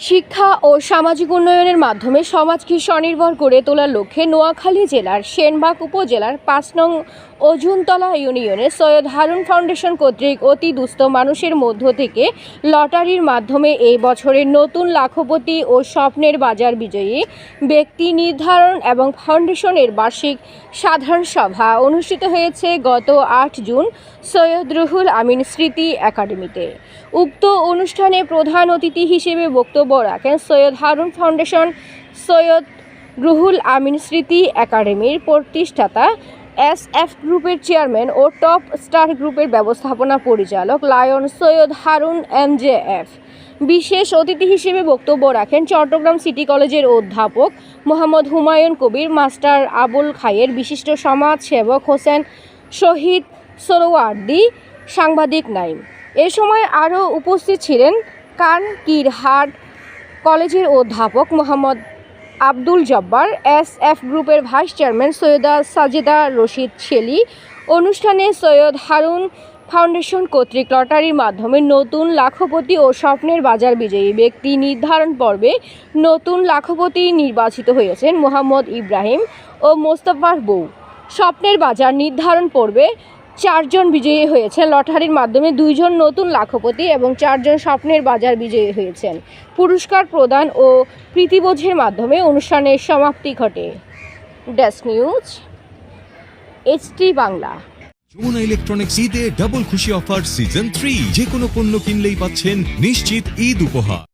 শিক্ষা ও সামাজিক উন্নয়নের মাধ্যমে সমাজকে স্বনির্ভর করে তোলার লক্ষ্যে নোয়াখালী জেলার সেনবাগ উপজেলার পাঁচ নং অজুনতলা ইউনিয়নে সৈয়দ হারুন ফাউন্ডেশন কর্তৃক অতি দুস্থ মানুষের মধ্য থেকে লটারির মাধ্যমে এই বছরের নতুন লাখপতি ও স্বপ্নের বাজার বিজয়ী ব্যক্তি নির্ধারণ এবং ফাউন্ডেশনের বার্ষিক সাধারণ সভা অনুষ্ঠিত হয়েছে গত আট জুন সৈয়দ রুহুল আমিন স্মৃতি একাডেমিতে। উক্ত অনুষ্ঠানে প্রধান অতিথি হিসেবে বক্তব্য রাখেন সৈয়দ হারুন ফাউন্ডেশন সৈয়দ রুহুল আমিন স্মৃতি একাডেমির প্রতিষ্ঠাতা এস এফ গ্রুপের চেয়ারম্যান ও টপ স্টার গ্রুপের ব্যবস্থাপনা পরিচালক lion Syed Harun M J F. বিশেষ অতিথি হিসেবে বক্তব্য রাখেন চট্টগ্রাম সিটি কলেজের অধ্যাপক মোহাম্মদ হুমায়ুন কবির, মাস্টার আবুল খায়ের বিশিষ্ট সমাজ সেবক হোসেন শহীদ সোরোয়ার্দি, সাংবাদিক নাইম। এ সময় আরও উপস্থিত ছিলেন কানকিরহাট কলেজের অধ্যাপক মোহাম্মদ আব্দুল জব্বার এস এফ গ্রুপের ভাইস চেয়ারম্যান সৈয়দা সাজেদা রশিদ শেলি, অনুষ্ঠানে সৈয়দ হারুন ফাউন্ডেশন কর্তৃক লটারির মাধ্যমে নতুন লাখপতি ও স্বপ্নের বাজার বিজয়ী ব্যক্তি নির্ধারণ পর্বে নতুন লাখপতি নির্বাচিত হয়েছেন মোহাম্মদ ইব্রাহিম ও মোস্তফার বউ। স্বপ্নের বাজার নির্ধারণ পর্বে চারজন বিজয়ী হয়েছেন। লটারির মাধ্যমে দুইজন নতুন লাখপতি এবং চারজন স্বপ্নের বাজার বিজয়ী হয়েছেন। পুরস্কার প্রদান ও প্রীতিবোঝের মাধ্যমে অনুষ্ঠানের সমাপ্তি ঘটে। Desk news HT Bangla. Jamuna electronics ঈদে ডাবল খুশি অফার সিজন থ্রি যে কোনো পণ্য কিনলেই পাচ্ছেন নিশ্চিত ঈদ উপহার।